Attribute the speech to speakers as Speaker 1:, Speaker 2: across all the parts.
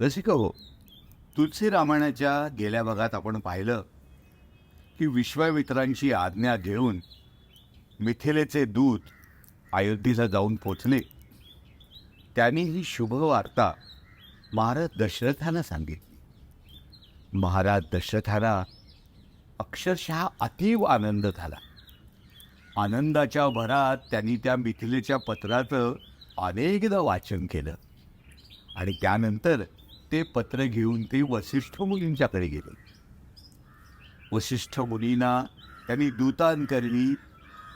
Speaker 1: रसिक हो तुलसी रामायणाच्या गेल्या भागात आपण पाहिलं की विश्वामित्रांची आज्ञा घेऊन मिथिलेचे दूत अयोध्येला जाऊन पोचले. त्यांनी ही शुभ वार्ता महाराज दशरथांना सांगितली. महाराज दशरथाला अक्षरशः अतीव आनंद झाला. आनंदाच्या भरात त्यांनी त्या मिथिलेच्या पत्राचं अनेकदा वाचन केलं. आणि त्यानंतर ते पत्र घेऊन ते वसिष्ठ मुलींच्याकडे गेले. वसिष्ठ मुलींना त्यांनी दूतांकरणी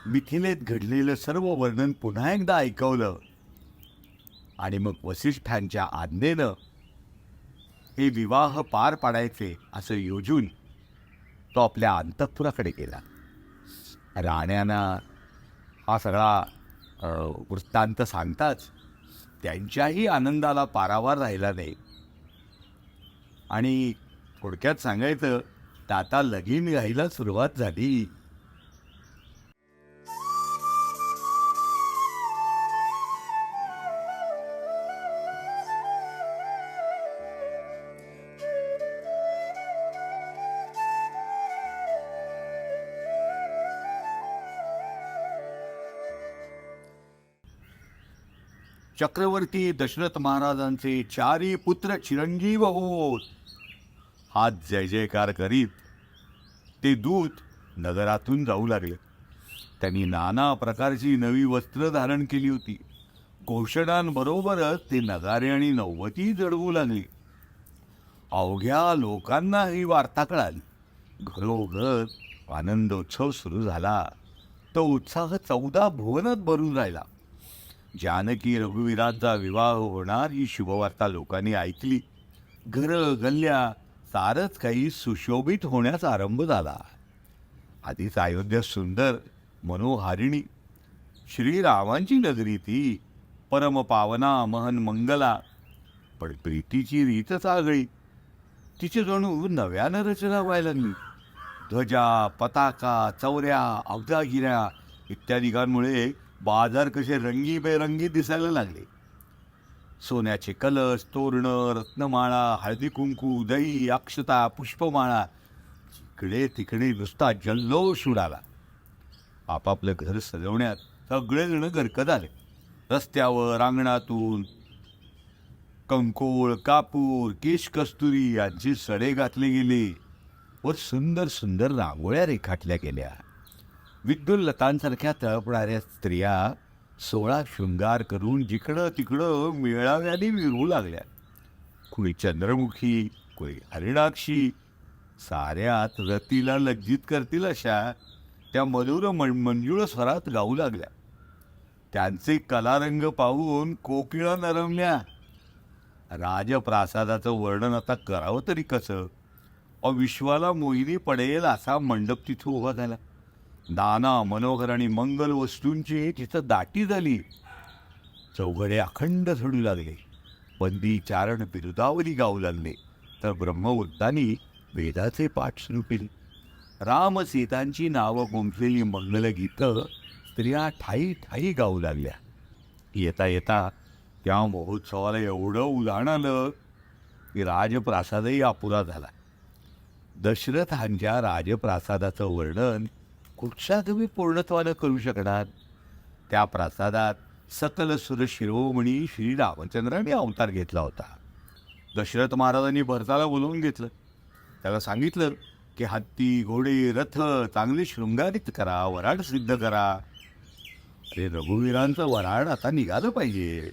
Speaker 1: मिथिलेत घडलेलं सर्व वर्णन पुन्हा एकदा ऐकवलं. आणि मग वसिष्ठांच्या आज्ञेनं हे विवाह पार पाडायचे असं योजून तो आपल्या अंतःपुराकडे गेला. राण्यांना हा सगळा वृत्तांत सांगताच त्यांच्याही आनंदाला पारावार राहिला नाही. आणि थोडक्यात सांगायचं तर आता लगीन घ्यायला सुरुवात झाली. चक्रवर्ती दशरथ महाराजांचे चारी पुत्र चिरंजीव होत. हात जय जयकार करीत ते दूत नगरातून जाऊ लागले. त्यांनी नाना प्रकारची नवी वस्त्र धारण केली होती. घोषणांबरोबरच ते नगारे आणि नव्वती जडवू लागली. अवघ्या लोकांना ही वार्ता कळाली. घरोघर आनंदोत्सव सुरू झाला. तो उत्साह चौदा भुवनात भरून राहिला. जानकी रघुवीरांचा विवाह होणार ही शुभवार्ता लोकांनी ऐकली. घरं गल्ल्या सारच काही सुशोभित होण्यास आरंभ झाला. आधीच अयोध्या सुंदर मनोहारिणी. श्रीरामांची नगरी ती परमपावना महन मंगला. पण प्रीतीची रीतच आगळी तिची जणू नव्यानं रचना व्हायला लागली. ध्वजा पताका चौऱ्या अवजागिऱ्या इत्यादिकांमुळे बाजार कसे रंगीबेरंगी दिसायला लागले. सोन्याचे कलश तोरणं रत्नमाळा हळदी कुंकू दही अक्षता पुष्पमाळा जिकडे तिकडे नुसता जल्लोष उडाला. आपापलं घर सजवण्यात सगळेजण गरकत आले. रस्त्यावर रांगणातून कंकोळ कापूर केश कस्तुरी यांची सडे घातले गेले व सुंदर सुंदर रांगोळ्या रेखाटल्या गेल्या. विद्युल लतांसारख्या तळपणाऱ्या स्त्रिया सोळा शृंगार करून जिकडं तिकडं मेळाव्याने विरू लागल्या. कुणी चंद्रमुखी कोणी हरिणाक्षी साऱ्यात रतीला लज्जित करतील अशा त्या मधुर मन मंजुळ स्वरात गाऊ लागल्या. त्यांचे कलारंग पाहून कोकिळा नरमल्या. राजप्रासादाचं वर्णन आता करावं तरी कसं? अविश्वाला मोहिनी पडेल असा मंडप तिथं उभा झाला. नाना मनोहर आणि मंगल वस्तूंची तिथं दाटी झाली. चौघडे अखंड झडू लागले. बंदी चारण बिरुदावली गाऊ लागले. तर ब्रह्मवृत्तांनी वेदाचे पाठ सुरू केले. रामसीतांची नावं गुंफलेली मंगलगीतं स्त्रिया ठाई ठाई गाऊ लागल्या. येता येता त्या महोत्सवाला एवढं उदाहरण आलं की राजप्रासादही अपुरा झाला. दशरथांच्या राजप्रासादाचं वर्णन कुठच्या तुम्ही पूर्णत्वानं करू शकणार? त्या प्रासादात सकल सुर शिरोमणी श्री रामचंद्राने अवतार घेतला होता. दशरथ महाराजांनी भरताला बोलवून घेतलं. त्याला सांगितलं की हत्ती घोडे रथ चांगले शृंगारित करा वराड सिद्ध करा. अरे रघुवीरांचं वराड आता निघालं पाहिजे.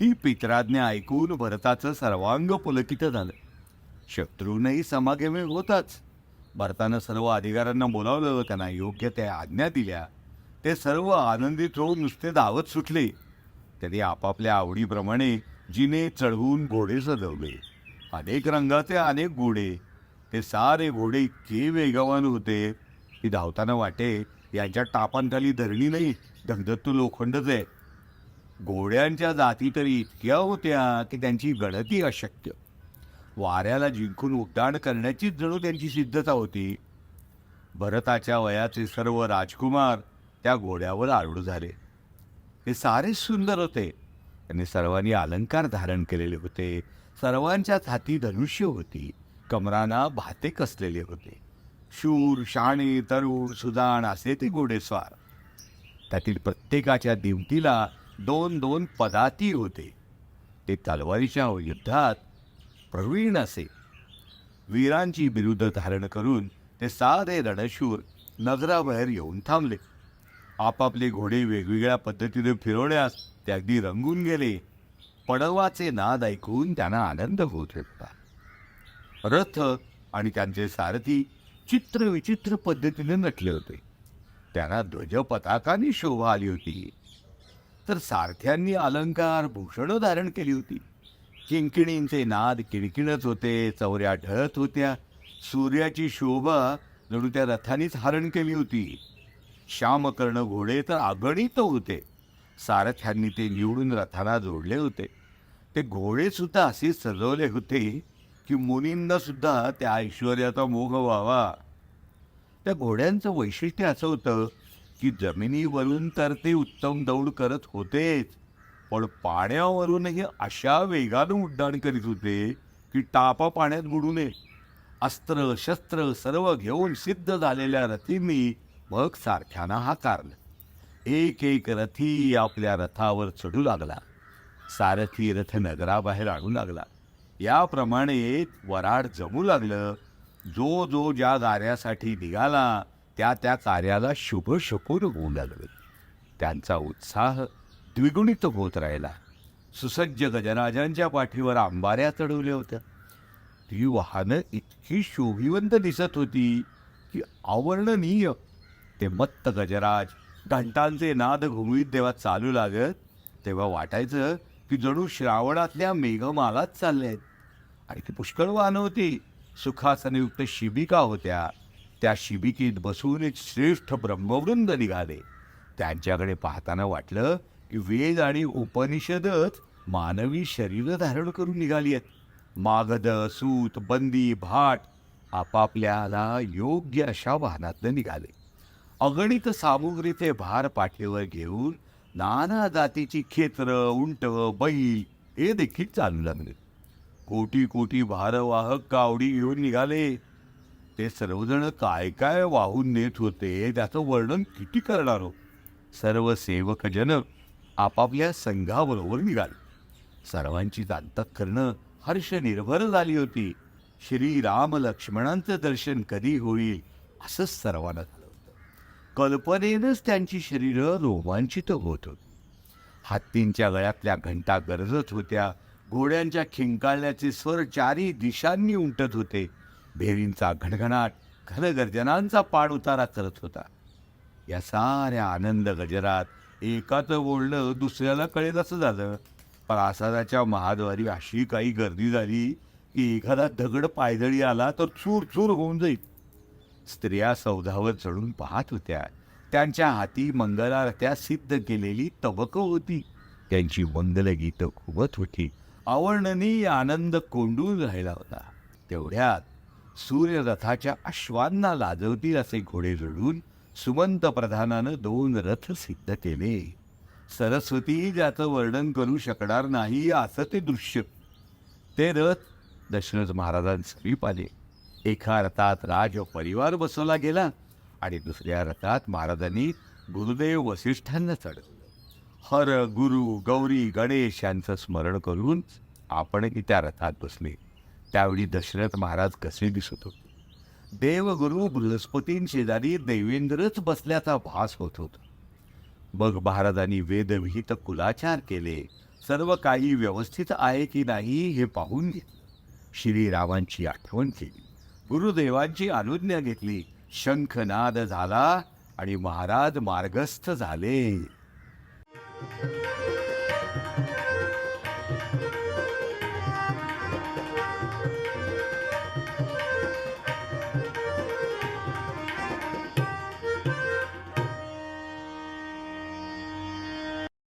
Speaker 1: ती पित्राज्ञा ऐकून भरताचं सर्वांग पुलकित झालं. शत्रूनही समागमे होताच. भरतानं सर्व अधिकाऱ्यांना बोलावलं त्यांना योग्य त्या आज्ञा दिल्या. ते सर्व आनंदित होऊन नुसते धावत सुटले. त्यांनी आपापल्या आवडीप्रमाणे जिने चढवून घोडे सजवले. अनेक रंगाचे अनेक घोडे. ते सारे घोडे इतके वेगवान होते की धावताना वाटे यांच्या टापांखाली धरणी नाही धगधत्तू लोखंडच आहे घोड्यांच्या जाती तरी इतक्या होत्या की त्यांची गणती अशक्य. वाऱ्याला जिंकून उड्डाण करण्याचीच जणू त्यांची सिद्धता होती. भरताच्या वयाचे सर्व राजकुमार त्या घोड्यावर आरूढ झाले. ते सारे सुंदर होते. त्यांनी सर्वांनी अलंकार धारण केलेले होते. सर्वांच्याच हाती धनुष्य होती. कमराना भाते कसलेले होते. शूर शाणे तरुण सुदान असे ते घोडेस्वार. त्यातील प्रत्येकाच्या दिवतीला दोन दोन पदाती होते. ते तलवारीच्या युद्धात प्रवीण असे. वीरांची बिरुद धारण करून ते सारे रणशूर नगराबाहेर येऊन थांबले. आपापले घोडे वेगवेगळ्या पद्धतीने फिरवण्यास ते अगदी रंगून गेले. पडवाचे नाद ऐकून त्यांना आनंद होत होता. रथ आणि त्यांचे सारथी चित्रविचित्र पद्धतीने नटले होते. त्यांना ध्वज पताकाने शोभा आली होती. तर सारथ्यांनी अलंकार भूषणं धारण केली होती. किंकिणींचे नाद किणकिणत होते चौऱ्या ढळत होत्या. सूर्याची शोभा जणू त्या रथानेच हरण केली होती. श्यामकर्ण घोडे तर अगणित होते. सारथ्यांनी ते निवडून रथाला जोडले होते. ते घोडेसुद्धा असे सजवले होते की मुनींनासुद्धा त्या ऐश्वर्याचा मोह व्हावा. त्या घोड्यांचं वैशिष्ट्य असं होतं की जमिनीवरून तर ते उत्तम दौड करत होतेच. पण पाण्यावरूनही अशा वेगानं उड्डाण करीत होते की टापा पाण्यात बुडू नये. अस्त्र शस्त्र सर्व घेऊन सिद्ध झालेल्या रथींनी मग सारख्यानं हाकारलं एक एक रथी आपल्या रथावर चढू लागला. सारथी रथ नगराबाहेर आणू लागला. याप्रमाणे वराड जमू लागलं. जो जो ज्या कार्यासाठी निघाला त्या त्या कार्याला शुभ शपूर होऊ लागले. त्यांचा उत्साह द्विगुणित होत राहिला. सुसज्ज गजराजांच्या पाठीवर आंबाऱ्या चढवल्या होत्या. ती वाहनं इतकी शोभिवंत दिसत होती की अवर्णनीय ते मत्त गजराज घंटांचे नाद घुमवीत देवा चालू लागत तेव्हा वाटायचं की जणू श्रावणातल्या मेघमालाच चालले आहेत आणि ती पुष्कळ वाहनं होती. सुखासनयुक्त शिबिका होत्या. त्या शिबिकेत बसून एक श्रेष्ठ ब्रह्मवृंद निघाले. त्यांच्याकडे पाहताना वाटलं वेद आणि उपनिषदच मानवी शरीर धारण करून निघाली आहेत. मागद सूत बंदी भाट आपापल्याला योग्य अशा वाहनातनं निघाले. अगणित सामुग्रीचे भार पाठीवर घेऊन नाना जातीची खेत्र उंट बैल हे देखील चालू लागले. कोटी कोटी भारवाहक कावडी घेऊन निघाले. ते सर्वजण काय काय वाहून नेत होते त्याचं वर्णन किती करणार हो? सर्व सेवकजन आपापल्या संघाबरोबर निघाले. सर्वांची अंतःकरणं हर्ष निर्भर झाली होती. श्रीराम लक्ष्मणांचं दर्शन कधी होईल असंच सर्वांना झालं होतं. कल्पनेनंच त्यांची शरीरं रोमांचित होत होती. हत्तींच्या गळ्यातल्या घंटा गरजत होत्या. घोड्यांच्या खिंकाळण्याचे स्वर चारी दिशांनी उमटत होते. भेरींचा घणघणाट घनगर्जनांचा पाण उतारा करत होता. या साऱ्या आनंद गजरात एकाचं बोलणं दुसऱ्याला कळेल असं झालं. प्रासादाच्या महाद्वारी अशी काही गर्दी झाली की एखादा दगड पायदळी आला तर चूर चूर होऊन जाईल. स्त्रिया सौधावर चढून पाहत होत्या. त्यांच्या हाती मंगलारत्या सिद्ध केलेली तबकं होती. त्यांची मंगलगीतं खुबत होती. अवर्णनीय आनंद कोंडून राहिला होता. तेवढ्यात सूर्यरथाच्या अश्वांना लाजवतील असे घोडे जोडून सुमंत प्रधानानं दोन रथ सिद्ध केले. सरस्वती ज्याचं वर्णन करू शकणार नाही असं ते दृश्य. ते रथ दशरथ महाराजांसमीप आले. एका रथात राज परिवार बसवला गेला आणि दुसऱ्या रथात महाराजांनी गुरुदेव वसिष्ठांना चढवलं. हर गुरु गौरी गणेश यांचं स्मरण करून आपणही त्या रथात बसले. त्यावेळी दशरथ महाराज कसे दिसत होते? देवगुरु बृहस्पतींशेजारी देवेंद्रच बसल्याचा भास होत होता. मग महाराजांनी वेदविहित कुलाचार केले. सर्व काही व्यवस्थित आहे की नाही हे पाहून घेतलं श्रीरामांची आठवण केली. गुरुदेवांची अनुज्ञा घेतली. शंखनाद झाला आणि महाराज मार्गस्थ झाले.